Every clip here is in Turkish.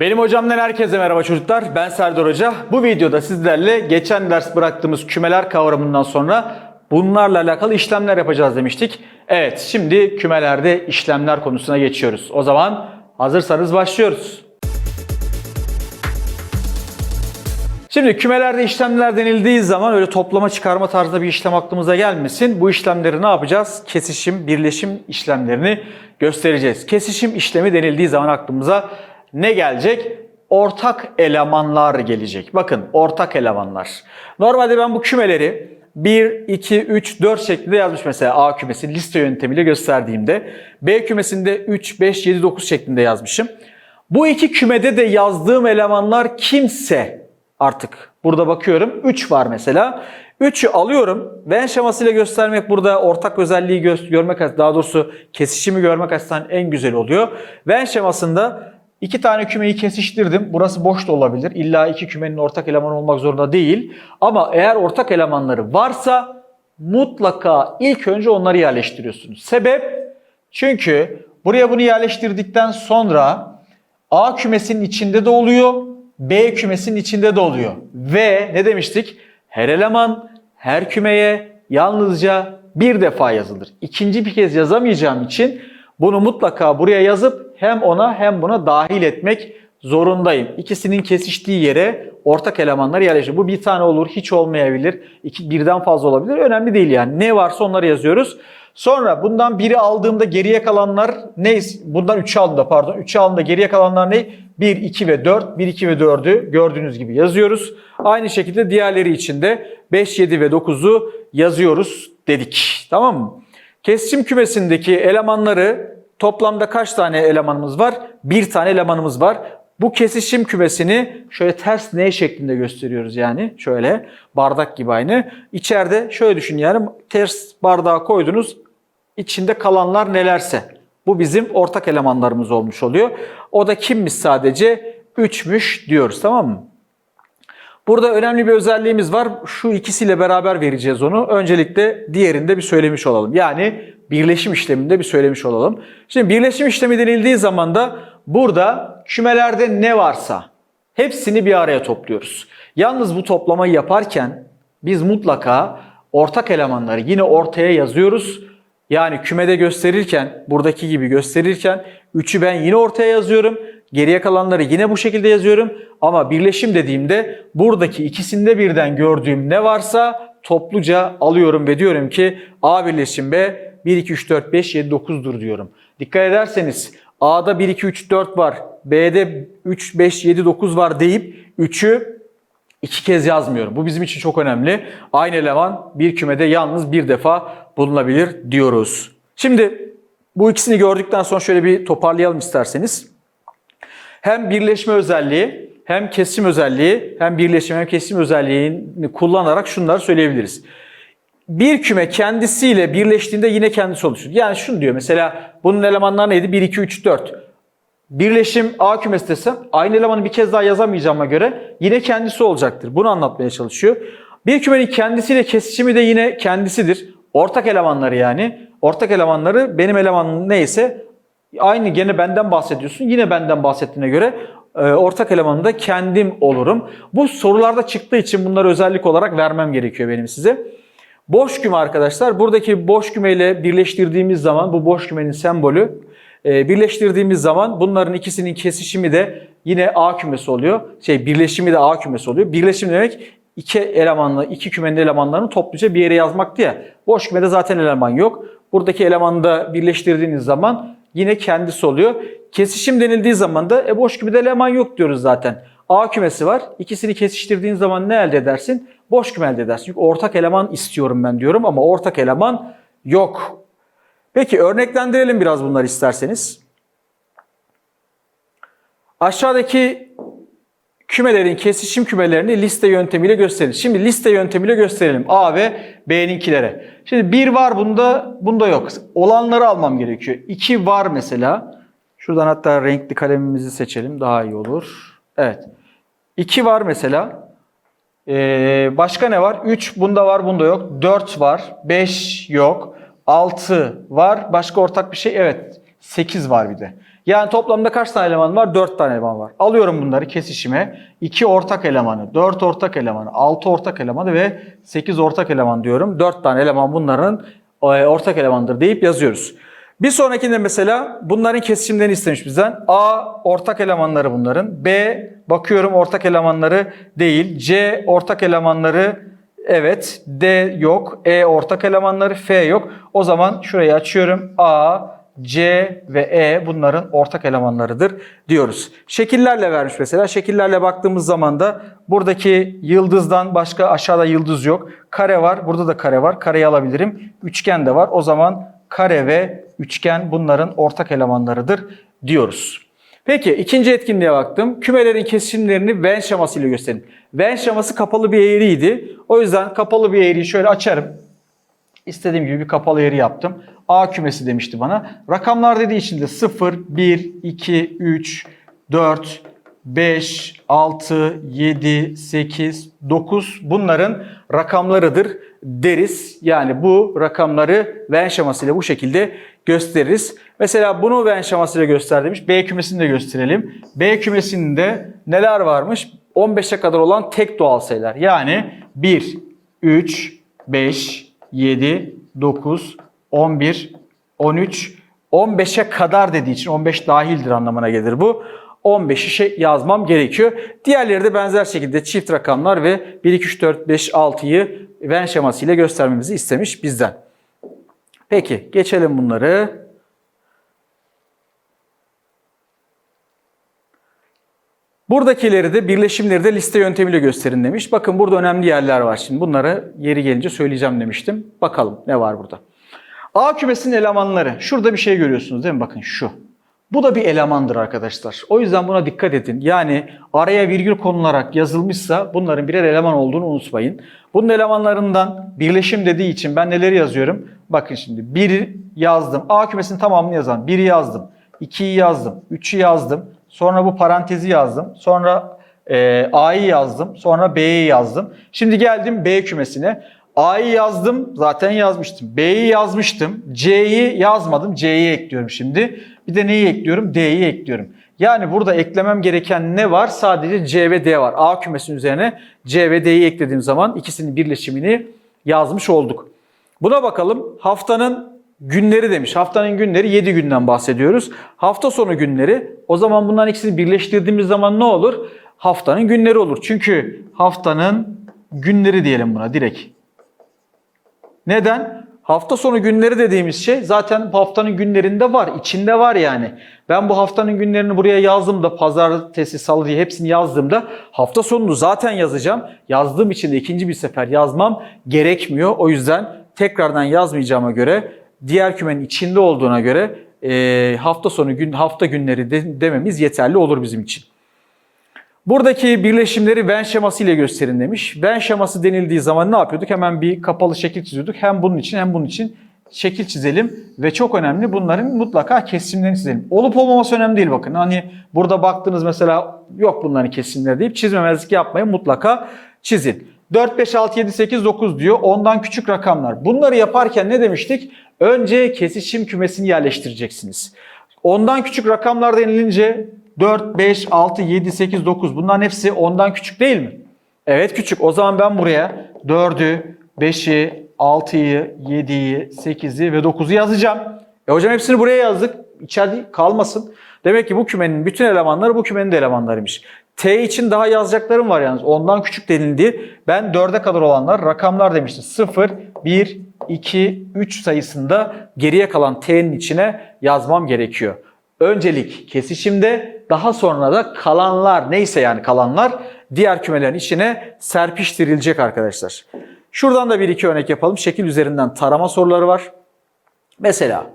Benim hocamdan herkese merhaba çocuklar. Ben Serdar Hoca. Bu videoda sizlerle geçen ders bıraktığımız kümeler kavramından sonra bunlarla alakalı işlemler yapacağız demiştik. Evet, şimdi kümelerde işlemler konusuna geçiyoruz. O zaman hazırsanız başlıyoruz. Şimdi kümelerde işlemler denildiği zaman öyle toplama çıkarma tarzında bir işlem aklımıza gelmesin. Bu işlemleri ne yapacağız? Kesişim, birleşim işlemlerini göstereceğiz. Kesişim işlemi denildiği zaman aklımıza ne gelecek? Ortak elemanlar gelecek. Bakın ortak elemanlar. Normalde ben bu kümeleri 1, 2, 3, 4 şeklinde yazmış mesela A kümesi liste yöntemiyle gösterdiğimde. B kümesinde 3, 5, 7, 9 şeklinde yazmışım. Bu iki kümede de yazdığım elemanlar kimse artık burada bakıyorum 3 var mesela. 3'ü alıyorum. Venn şemasıyla göstermek burada ortak özelliği gö- görmek daha doğrusu kesişimi görmek açısından en güzel oluyor. Venn şemasında iki tane kümeyi kesiştirdim. Burası boş da olabilir. İlla iki kümenin ortak elemanı olmak zorunda değil. Ama eğer ortak elemanları varsa mutlaka ilk önce onları yerleştiriyorsunuz. Sebep çünkü buraya bunu yerleştirdikten sonra A kümesinin içinde de oluyor, B kümesinin içinde de oluyor. Ve ne demiştik? Her eleman her kümeye yalnızca bir defa yazılır. İkinci bir kez yazamayacağım için bunu mutlaka buraya yazıp hem ona hem buna dahil etmek zorundayım. İkisinin kesiştiği yere ortak elemanları yerleştir. Bu bir tane olur, hiç olmayabilir, iki, birden fazla olabilir. Önemli değil yani. Ne varsa onları yazıyoruz. Sonra bundan biri aldığımda geriye kalanlar ne? Bundan 3'ü aldığımda pardon. 3'ü aldığımda geriye kalanlar ne? 1, 2 ve 4. 1, 2 ve 4'ü gördüğünüz gibi yazıyoruz. Aynı şekilde diğerleri için de 5, 7 ve 9'u yazıyoruz dedik. Tamam mı? Kesişim kümesindeki elemanları toplamda kaç tane elemanımız var? Bir tane elemanımız var. Bu kesişim kümesini şöyle ters N şeklinde gösteriyoruz yani. Şöyle bardak gibi aynı. İçeride şöyle düşün yani ters bardağa koydunuz. İçinde kalanlar nelerse. Bu bizim ortak elemanlarımız olmuş oluyor. O da kimmiş sadece? 3'müş diyoruz tamam mı? Burada önemli bir özelliğimiz var. Şu ikisiyle beraber vereceğiz onu. Öncelikle diğerinde bir söylemiş olalım. Yani birleşim işleminde bir söylemiş olalım. Şimdi birleşim işlemi denildiği zaman da burada kümelerde ne varsa hepsini bir araya topluyoruz. Yalnız bu toplamayı yaparken biz mutlaka ortak elemanları yine ortaya yazıyoruz. Yani kümede gösterirken, buradaki gibi gösterirken 3'ü ben yine ortaya yazıyorum. Geriye kalanları yine bu şekilde yazıyorum. Ama birleşim dediğimde buradaki ikisinde birden gördüğüm ne varsa topluca alıyorum ve diyorum ki A birleşim B 1, 2, 3, 4, 5, 7, 9'dur diyorum. Dikkat ederseniz A'da 1, 2, 3, 4 var. B'de 3, 5, 7, 9 var deyip 3'ü iki kez yazmıyorum. Bu bizim için çok önemli. Aynı eleman bir kümede yalnız bir defa bulunabilir diyoruz. Şimdi bu ikisini gördükten sonra şöyle bir toparlayalım isterseniz. Hem birleşme özelliği hem kesim özelliği hem birleşim hem kesim özelliğini kullanarak şunları söyleyebiliriz. Bir küme kendisiyle birleştiğinde yine kendisi oluşur. Yani şunu diyor mesela bunun elemanları neydi? 1, 2, 3, 4. Birleşim A kümesi desem aynı elemanı bir kez daha yazamayacağıma göre yine kendisi olacaktır. Bunu anlatmaya çalışıyor. Bir kümenin kendisiyle kesişimi de yine kendisidir. Ortak elemanları yani. Ortak elemanları benim elemanım neyse aynı gene benden bahsediyorsun. Yine benden bahsettiğine göre e, ortak elemanım da kendim olurum. Bu sorularda çıktığı için bunları özellik olarak vermem gerekiyor benim size. Boş küme arkadaşlar. Buradaki boş kümeyle birleştirdiğimiz zaman bu boş kümenin sembolü e, birleştirdiğimiz zaman bunların ikisinin kesişimi de yine A kümesi oluyor. Şey birleşimi de A kümesi oluyor. Birleşim demek iki elemanlı, iki kümenin elemanlarını topluca bir yere yazmaktı ya. Boş kümede zaten eleman yok. Buradaki elemanı da birleştirdiğiniz zaman yine kendisi oluyor. Kesişim denildiği zaman da e, boş kümede eleman yok diyoruz zaten. A kümesi var. İkisini kesiştirdiğin zaman ne elde edersin? Boş küme elde edersin. Çünkü ortak eleman istiyorum ben diyorum ama ortak eleman yok. Peki örneklendirelim biraz bunları isterseniz. Aşağıdaki kümelerin kesişim kümelerini liste yöntemiyle gösterelim. Şimdi liste yöntemiyle gösterelim A ve B'ninkilere. Şimdi 1 var bunda, bunda yok. Olanları almam gerekiyor. 2 var mesela. Şuradan hatta renkli kalemimizi seçelim daha iyi olur. Evet. 2 var mesela. Ee, başka ne var? 3 bunda var bunda yok. 4 var. 5 yok. 6 var. Başka ortak bir şey? Evet. 8 var bir de. Yani toplamda kaç tane eleman var? 4 tane eleman var. Alıyorum bunları kesişime. 2 ortak elemanı, 4 ortak elemanı, 6 ortak elemanı ve 8 ortak eleman diyorum. 4 tane eleman bunların e, ortak elemandır deyip yazıyoruz. Bir sonrakinde mesela bunların kesişimlerini istemiş bizden. A ortak elemanları bunların. B bakıyorum ortak elemanları değil. C ortak elemanları evet. D yok. E ortak elemanları. F yok. O zaman şurayı açıyorum. A, C ve E bunların ortak elemanlarıdır diyoruz. Şekillerle vermiş mesela. Şekillerle baktığımız zaman da buradaki yıldızdan başka aşağıda yıldız yok. Kare var. Burada da kare var. Kareyi alabilirim. Üçgen de var. O zaman kare ve üçgen bunların ortak elemanlarıdır diyoruz. Peki ikinci etkinliğe baktım. Kümelerin kesişimlerini Venn şeması ile gösterin. Venn şeması kapalı bir eğriydi. O yüzden kapalı bir eğriyi şöyle açarım. İstediğim gibi bir kapalı eğri yaptım. A kümesi demişti bana. Rakamlar dediği için de 0, 1, 2, 3, 4, 5, 6, 7, 8, 9 bunların rakamlarıdır deriz. Yani bu rakamları Venn şemasıyla bu şekilde gösteririz. Mesela bunu Venn şemasıyla göster demiş. B kümesini de gösterelim. B kümesinde neler varmış? 15'e kadar olan tek doğal sayılar. Yani 1, 3, 5, 7, 9, 11, 13, 15'e kadar dediği için 15 dahildir anlamına gelir bu. 15'i şey yazmam gerekiyor. Diğerleri de benzer şekilde çift rakamlar ve 1, 2, 3, 4, 5, 6'yı Venn şeması ile göstermemizi istemiş bizden. Peki geçelim bunları. Buradakileri de birleşimleri de liste yöntemiyle gösterin demiş. Bakın burada önemli yerler var. Şimdi bunları yeri gelince söyleyeceğim demiştim. Bakalım ne var burada. A kümesinin elemanları. Şurada bir şey görüyorsunuz değil mi? Bakın şu. Bu da bir elemandır arkadaşlar. O yüzden buna dikkat edin. Yani araya virgül konularak yazılmışsa bunların birer eleman olduğunu unutmayın. Bunun elemanlarından birleşim dediği için ben neleri yazıyorum? Bakın şimdi 1 yazdım. A kümesinin tamamını yazalım. 1'i yazdım. 2'yi yazdım. 3'ü yazdım. Sonra bu parantezi yazdım. Sonra e, A'yı yazdım. Sonra B'yi yazdım. Şimdi geldim B kümesine. A'yı yazdım. Zaten yazmıştım. B'yi yazmıştım. C'yi yazmadım. C'yi ekliyorum şimdi. Bir de neyi ekliyorum? D'yi ekliyorum. Yani burada eklemem gereken ne var? Sadece C ve D var. A kümesinin üzerine C ve D'yi eklediğim zaman ikisinin birleşimini yazmış olduk. Buna bakalım. Haftanın günleri demiş. Haftanın günleri 7 günden bahsediyoruz. Hafta sonu günleri o zaman bunların ikisini birleştirdiğimiz zaman ne olur? Haftanın günleri olur. Çünkü haftanın günleri diyelim buna direkt. Neden? Hafta sonu günleri dediğimiz şey zaten bu haftanın günlerinde var. içinde var yani. Ben bu haftanın günlerini buraya yazdığımda pazartesi, salı diye hepsini yazdığımda hafta sonunu zaten yazacağım. Yazdığım için de ikinci bir sefer yazmam gerekmiyor. O yüzden tekrardan yazmayacağıma göre diğer kümenin içinde olduğuna göre e, hafta sonu gün hafta günleri de, dememiz yeterli olur bizim için. Buradaki birleşimleri Venn şeması ile gösterin demiş. Venn şeması denildiği zaman ne yapıyorduk? Hemen bir kapalı şekil çiziyorduk. Hem bunun için hem bunun için şekil çizelim ve çok önemli bunların mutlaka kesimlerini çizelim. Olup olmaması önemli değil bakın. Hani burada baktınız mesela yok bunların kesimleri deyip çizmemezlik yapmayın mutlaka çizin. 4, 5, 6, 7, 8, 9 diyor. Ondan küçük rakamlar. Bunları yaparken ne demiştik? Önce kesişim kümesini yerleştireceksiniz. Ondan küçük rakamlar denilince 4, 5, 6, 7, 8, 9 bunların hepsi ondan küçük değil mi? Evet küçük. O zaman ben buraya 4'ü, 5'i, 6'yı, 7'yi, 8'i ve 9'u yazacağım. E hocam hepsini buraya yazdık. İçeride kalmasın. Demek ki bu kümenin bütün elemanları bu kümenin de elemanlarıymış. T için daha yazacaklarım var yalnız. Ondan küçük denildi. Ben 4'e kadar olanlar rakamlar demiştim. 0, 1, 2, 3 sayısında geriye kalan T'nin içine yazmam gerekiyor. Öncelik kesişimde daha sonra da kalanlar neyse yani kalanlar diğer kümelerin içine serpiştirilecek arkadaşlar. Şuradan da bir iki örnek yapalım. Şekil üzerinden tarama soruları var. Mesela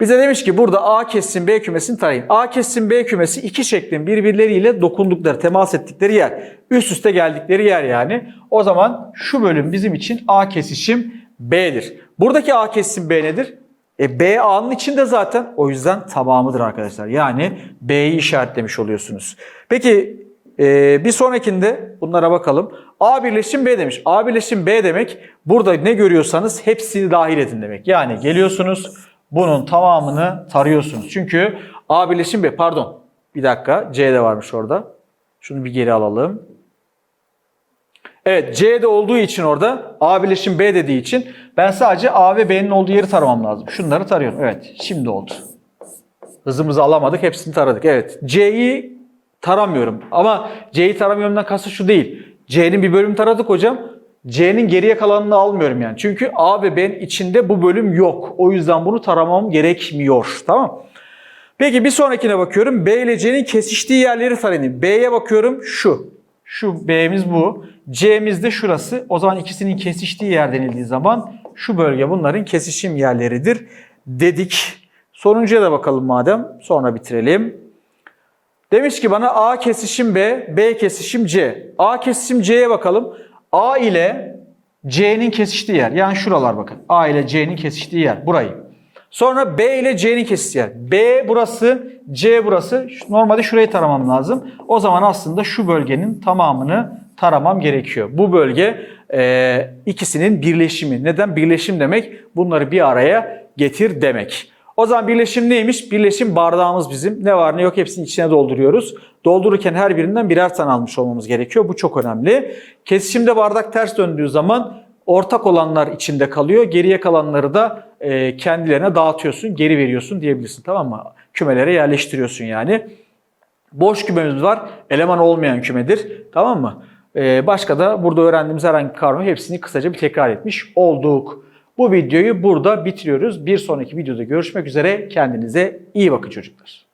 bize demiş ki burada A kessin B kümesini tarayın. A kessin B kümesi iki şeklin birbirleriyle dokundukları, temas ettikleri yer. Üst üste geldikleri yer yani. O zaman şu bölüm bizim için A kesişim B'dir. Buradaki A kessin B nedir? E B A'nın içinde zaten o yüzden tamamıdır arkadaşlar. Yani B'yi işaretlemiş oluyorsunuz. Peki e, bir sonrakinde bunlara bakalım. A birleşim B demiş. A birleşim B demek burada ne görüyorsanız hepsini dahil edin demek. Yani geliyorsunuz bunun tamamını tarıyorsunuz. Çünkü A birleşim B pardon. Bir dakika C de varmış orada. Şunu bir geri alalım. Evet C de olduğu için orada A birleşim B dediği için ben sadece A ve B'nin olduğu yeri taramam lazım. Şunları tarıyorum. Evet şimdi oldu. Hızımızı alamadık hepsini taradık. Evet C'yi taramıyorum ama C'yi taramıyorumdan kastı şu değil. C'nin bir bölüm taradık hocam. C'nin geriye kalanını almıyorum yani. Çünkü A ve B'nin içinde bu bölüm yok. O yüzden bunu taramam gerekmiyor. Tamam Peki bir sonrakine bakıyorum. B ile C'nin kesiştiği yerleri tarayayım. B'ye bakıyorum şu. Şu B'miz bu. C'miz de şurası. O zaman ikisinin kesiştiği yer denildiği zaman şu bölge bunların kesişim yerleridir dedik. Sonuncuya da bakalım madem. Sonra bitirelim. Demiş ki bana A kesişim B, B kesişim C. A kesişim C'ye bakalım. A ile C'nin kesiştiği yer. Yani şuralar bakın. A ile C'nin kesiştiği yer. Burayı. Sonra B ile C'nin kesiştiği yer. B burası, C burası. Normalde şurayı taramam lazım. O zaman aslında şu bölgenin tamamını taramam gerekiyor. Bu bölge e, ikisinin birleşimi. Neden? Birleşim demek bunları bir araya getir demek. O zaman birleşim neymiş? Birleşim bardağımız bizim. Ne var ne yok hepsini içine dolduruyoruz. Doldururken her birinden birer tane almış olmamız gerekiyor. Bu çok önemli. Kesişimde bardak ters döndüğü zaman ortak olanlar içinde kalıyor. Geriye kalanları da e, kendilerine dağıtıyorsun, geri veriyorsun diyebilirsin. Tamam mı? Kümelere yerleştiriyorsun yani. Boş kümemiz var. Eleman olmayan kümedir. Tamam mı? Ee, başka da burada öğrendiğimiz herhangi kavramı hepsini kısaca bir tekrar etmiş olduk. Bu videoyu burada bitiriyoruz. Bir sonraki videoda görüşmek üzere. Kendinize iyi bakın çocuklar.